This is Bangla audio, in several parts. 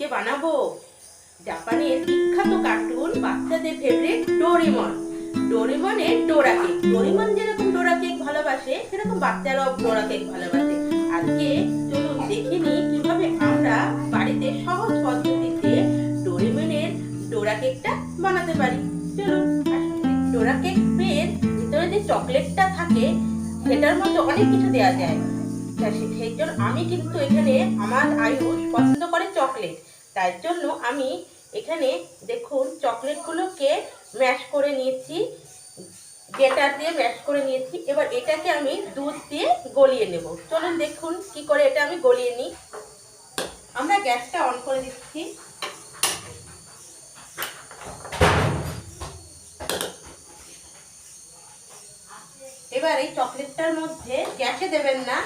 আজকে বানাবো। জাপানের বিখ্যাত কার্টুন বাচ্চাদের ফেভারিট ডোরেমন ডোরেমনের ডোরা কেক ডোরেমন যেরকম ডোরা কেক ভালোবাসে, সেরকম বাচ্চারাও ডোরা কেক ভালোবাসে। আজকে চলুন দেখে নিই কীভাবে আমরা বাড়িতে সহজ পদ্ধতিতে ডোরেমনের ডোরা কেকটা বানাতে পারি। চলুন ডোরা কেক এর ভিতরে যে চকলেটটা থাকে, সেটার মধ্যে অনেক কিছু দেওয়া যায়। তা সেই জন্য আমি কিন্তু এখানে আমার আয়ুষ পছন্দ করে চকলেট। তাই জন্য আমি এখানে দেখুন চকলেটগুলোকে ম্যাশ করে নিয়েছি গেটার দিয়ে ম্যাশ করে নিয়েছি। এবার এটাকে আমি দুধ দিয়ে গলিয়ে নেব। চলুন দেখুন কি করে এটা আমি গলিয়ে নিই। আমরা গ্যাসটা অন করে দিচ্ছি। এবার এই চকলেটটার মধ্যে গ্যাসে দেবেন না।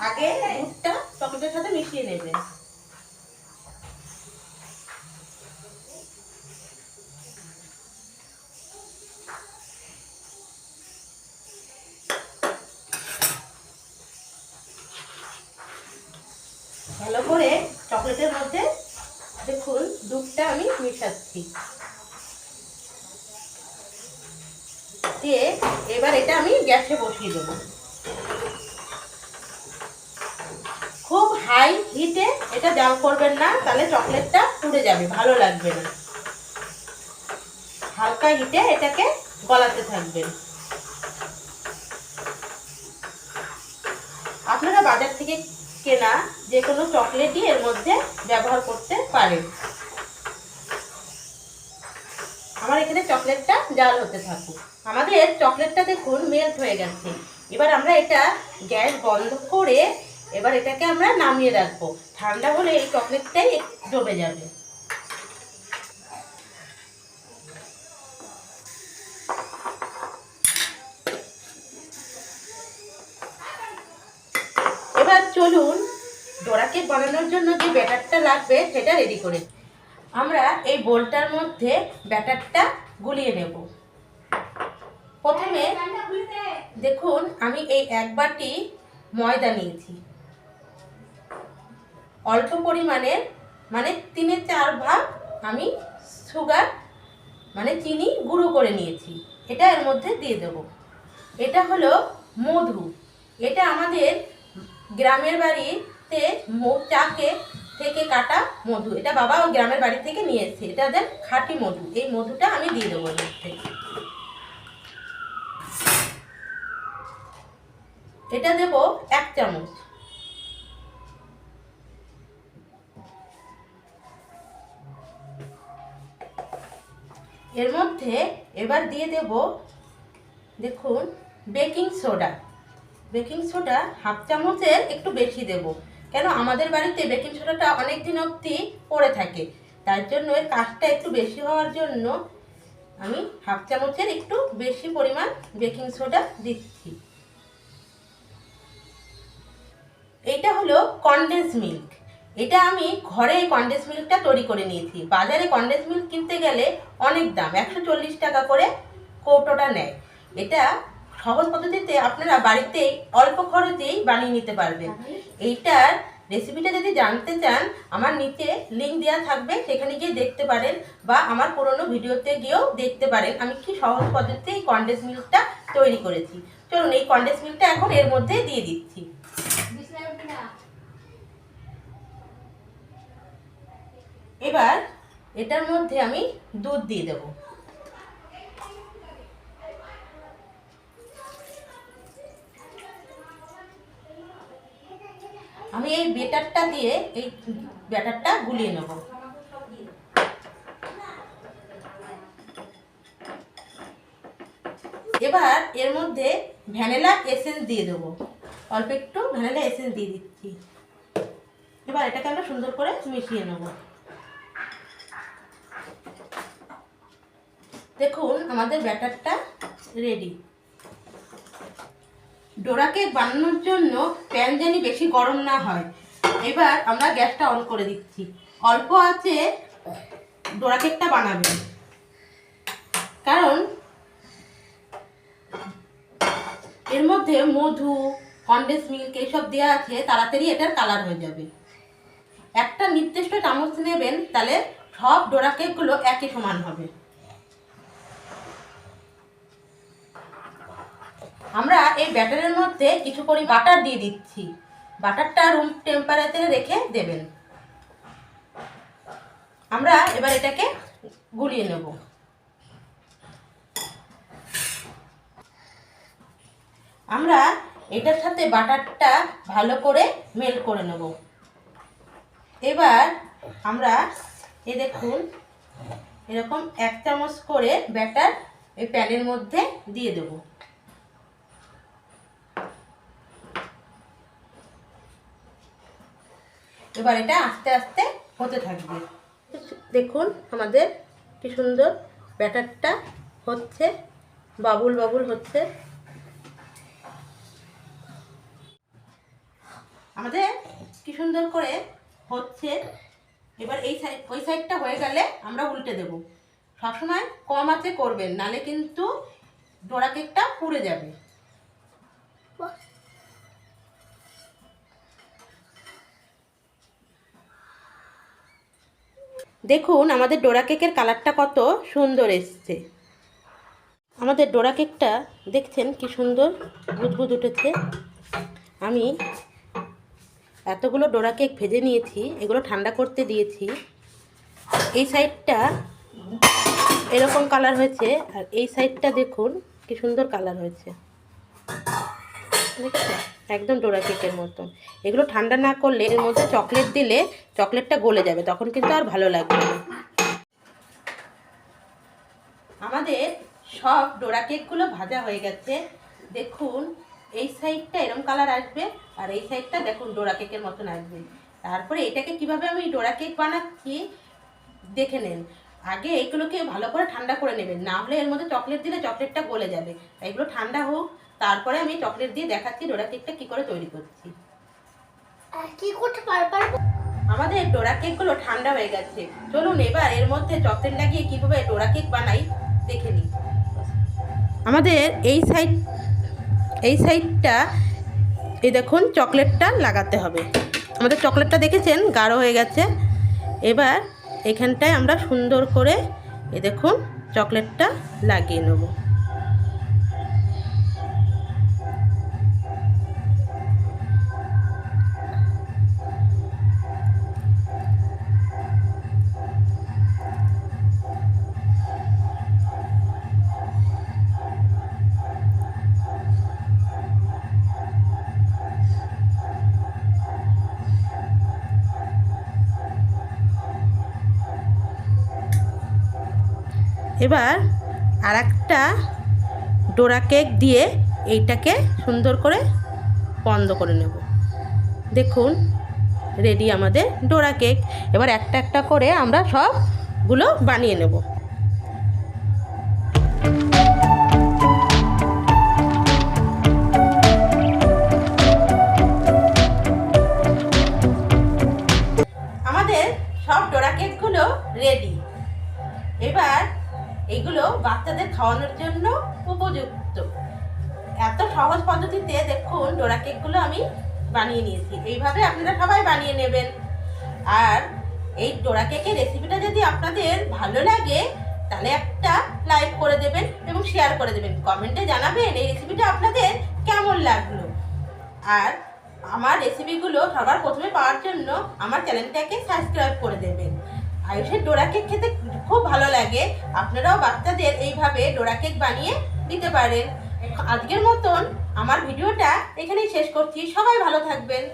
আগে দুধটা চকলেটের সাথে মিশিয়ে নেবেন ভালো করে চকলেটের মধ্যে দেখুন দুধটা আমি মিশাচ্ছি। দিয়ে এবার এটা আমি গ্যাসে বসিয়ে দেবো খুব হাই হিটে এটা জাল করবেন না, তাহলে চকলেটটা পুড়ে যাবে, ভালো লাগবে না। হালকা হিটে এটাকে গলাতে থাকবেন। আপনারা বাজার থেকে কেনা যে কোনো চকলেটই এর মধ্যে ব্যবহার করতে পারেন। আমার এখানে চকলেটটা জাল হতে থাকুক। আমাদের চকলেটটা দেখুন মেল্ট হয়ে গেছে। এবার আমরা এটা গ্যাস বন্ধ করে এবার এটাকে আমরা নামিয়ে রাখব। ঠান্ডা হলে এই চকলেটটাই জমে যাবে। এবার চলুন ডোরা কেক বানানোর জন্য যে ব্যাটারটা লাগবে সেটা রেডি করে আমরা এই বোলটার মধ্যে ব্যাটারটা গুলিয়ে নেব। প্রথমে দেখুন, আমি এই এক বাটি ময়দা নিয়েছি। অল্প পরিমাণে মানে তিনে চার ভাগ আমি সুগার মানে চিনি গুঁড়ো করে নিয়েছি। এটা এর মধ্যে দিয়ে দেব। এটা হলো মধু। এটা আমাদের গ্রামের বাড়িতে চাকে থেকে কাটা মধু। এটা বাবা গ্রামের বাড়ি থেকে নিয়ে এসেছে। এটা ওদের খাঁটি মধু। এই মধুটা আমি দিয়ে দেবো এর মধ্যে। এটা দেব এক চামচ। এর মধ্যে এবার দিয়ে দেব, দেখুন, baking soda. Baking soda half চামচের একটু বেশি দেব, কেন আমাদের বাড়িতে বেকিং সোডাটা অনেক দিন অবধি পড়ে থাকে। তার জন্য এর কাজটা একটু বেশি হওয়ার জন্য আমি হাফ চামচের একটু বেশি পরিমাণ বেকিং সোডা দিচ্ছি। এটা হলো কনডেন্স মিল্ক এটা আমি ঘরে কনডেন্স মিল্কটা তৈরি করে নিয়েছি। বাজারে কনডেন্স মিল্ক কিনতে গেলে অনেক দাম, একশো চল্লিশ টাকা করে কৌটোটা নেয়। এটা সহজ পদ্ধতিতে আপনারা বাড়িতেই অল্প খরচেই বানিয়ে নিতে পারবেন। এইটার রেসিপিটা যদি জানতে চান, আমার নিচে লিঙ্ক দেওয়া থাকবে, সেখানে গিয়ে দেখতে পারেন বা আমার পুরনো ভিডিওতে গিয়েও দেখতে পারেন আমি কি সহজ পদ্ধতিতে এই কনডেন্স মিল্কটা তৈরি করেছি। চলুন, এই কনডেন্স মিল্কটা এখন এর মধ্যে দিয়ে দিচ্ছি। এবার এটার মধ্যে আমি দুধ দিয়ে দেব। আমি এই বেটারটা দিয়ে এই ব্যাটারটা গুলিয়ে নেব। এবার এর মধ্যে ভ্যানিলা এসেন্স দিয়ে দেবো। অল্প একটু ভ্যানিলা এসেন্স দিয়ে দিচ্ছি। এবার এটাকে আমরা সুন্দর করে মিশিয়ে নেব। দেখুন, আমাদের ব্যাটারটা রেডি ডোরা কেক বানানোর জন্য প্যান জানি বেশি গরম না হয়। এবার আমরা গ্যাসটা অন করে দিচ্ছি। অল্প আছে, ডোরা কেকটা বানাবেন। কারণ এর মধ্যে মধু কন্ডেন্স মিল্ক এইসব দেওয়া আছে, তাড়াতাড়ি এটার কালার হয়ে যাবে। একটা নির্দিষ্ট চামচ নেবেন, তাহলে সব ডোরা কেকগুলো একই সমান হবে। আমরা এই ব্যাটারের মধ্যে কিছু পরি বাটার দিয়ে দিচ্ছি। বাটারটা রুম টেম্পারেচারে রেখে দেবেন। আমরা এবার এটাকে গুলিয়ে নেব। আমরা এটার সাথে বাটারটা ভালো করে মেল করে নেব। এবার আমরা এ দেখুন, এরকম এক চামচ করে ব্যাটার এই প্যানের মধ্যে দিয়ে দেবো। এবার এটা আস্তে আস্তে হতে থাকবে। দেখুন আমাদের কি সুন্দর ব্যাটারটা হচ্ছে বাবুল বাবুল হচ্ছে। আমাদের কি সুন্দর করে হচ্ছে এবার এই সাইড ওই সাইডটা হয়ে গেলে আমরা উল্টে দেব। সবসময় কম আছে করবেন নালে কিন্তু ডোরা কেকটা পুড়ে যাবে। দেখুন, আমাদের ডোরা কেকের কালারটা কত সুন্দর এসছে। আমাদের ডোরা কেকটা, দেখছেন কি সুন্দর বুদবুদ উঠেছে। আমি এতগুলো ডোরা কেক ভেজে নিয়েছি, এগুলো ঠান্ডা করতে দিয়েছি। এই সাইডটা এরকম কালার হয়েছে, আর এই সাইডটা দেখুন কি সুন্দর কালার হয়েছে। দেখছেন একদম ডোরা কেকের মতন। এগুলো ঠান্ডা না করলে এর মধ্যে চকলেট দিলে চকলেটটা গলে যাবে, তখন কিন্তু আর ভালো লাগবে না। আমাদের সব ডোরা কেকগুলো ভাজা হয়ে গেছে। দেখুন, এই সাইডটা এরম কালার আসবে আর এই সাইডটা দেখুন ডোরা কেকের মতন আসবে। তারপরে এটাকে কীভাবে আমি ডোরা কেক বানাচ্ছি, দেখে নেন। আগে এগুলোকে ভালো করে ঠান্ডা করে নেবেন। না হলে এর মধ্যে চকলেট দিলে চকলেটটা গলে যাবে। এগুলো ঠান্ডা হোক তারপরে আমি চকলেট দিয়ে দেখাচ্ছি ডোরা কেকটা কি করে তৈরি করছি। কি করতে আমাদের ডোরা কেকগুলো ঠান্ডা হয়ে গেছে। চলুন এবার এর মধ্যে চকলেট লাগিয়ে কীভাবে ডোরা কেক বানাই দেখে নিই। আমাদের এই সাইড এই সাইডটা এই দেখুন চকলেটটা লাগাতে হবে। আমাদের চকলেটটা দেখেছেন? গাঢ় হয়ে গেছে। এবার এখানটায় আমরা সুন্দর করে এ দেখুন চকলেটটা লাগিয়ে নেব। এবার আর একটা ডোরা কেক দিয়ে এইটাকে সুন্দর করে বন্ধ করে নেব। দেখুন রেডি আমাদের ডোরা কেক। এবার একটা একটা করে আমরা সবগুলো বানিয়ে নেব। খাওয়ানোর জন্য উপযুক্ত। এত সহজ পদ্ধতিতে দেখুন ডোরা কেকগুলো আমি বানিয়ে নিয়েছি। এইভাবে আপনারা সবাই বানিয়ে নেবেন। আর এই ডোরা কেকের রেসিপিটা যদি আপনাদের ভালো লাগে, তাহলে একটা লাইক করে দেবেন এবং শেয়ার করে দেবেন। কমেন্টে জানাবেন এই রেসিপিটা আপনাদের কেমন লাগল। আর আমার রেসিপিগুলো সবার প্রথমে পাওয়ার জন্য আমার চ্যানেলটাকে সাবস্ক্রাইব করে দেবেন। আয়ুষের ডোরা কেক খেতে খুব ভালো লাগে। আপনারাও বাচ্চাদের এইভাবে ডোরা কেক বানিয়ে দিতে পারেন। আজকের মতন আমার ভিডিওটা এখানেই শেষ করছি। সবাই ভালো থাকবেন।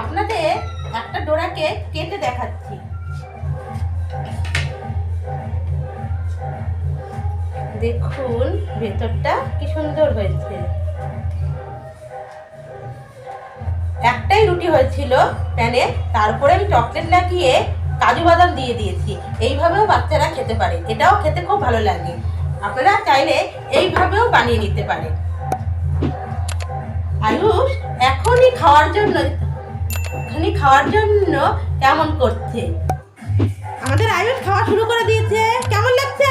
আপনাদের একটা ডোরা কেক কেটে দেখাচ্ছি। দেখুন, ভেতরটা কি সুন্দর হয়েছে। একটাই রুটি হয়েছিল প্যানে, তারপরে আমি চকলেট লাগিয়ে কাজু বাদাম দিয়ে দিয়েছি। এইভাবেও বাচ্চারা খেতে পারে। এটাও খেতে খুব ভালো লাগে। আপনারা চাইলে এইভাবেও বানিয়ে নিতে পারে আয়ুষ, এখনই খাওয়ার জন্য এখনই খাওয়ার জন্য কেমন করছে? আমাদের আয়ুষ খাওয়া শুরু করে দিয়েছে। কেমন লাগছে?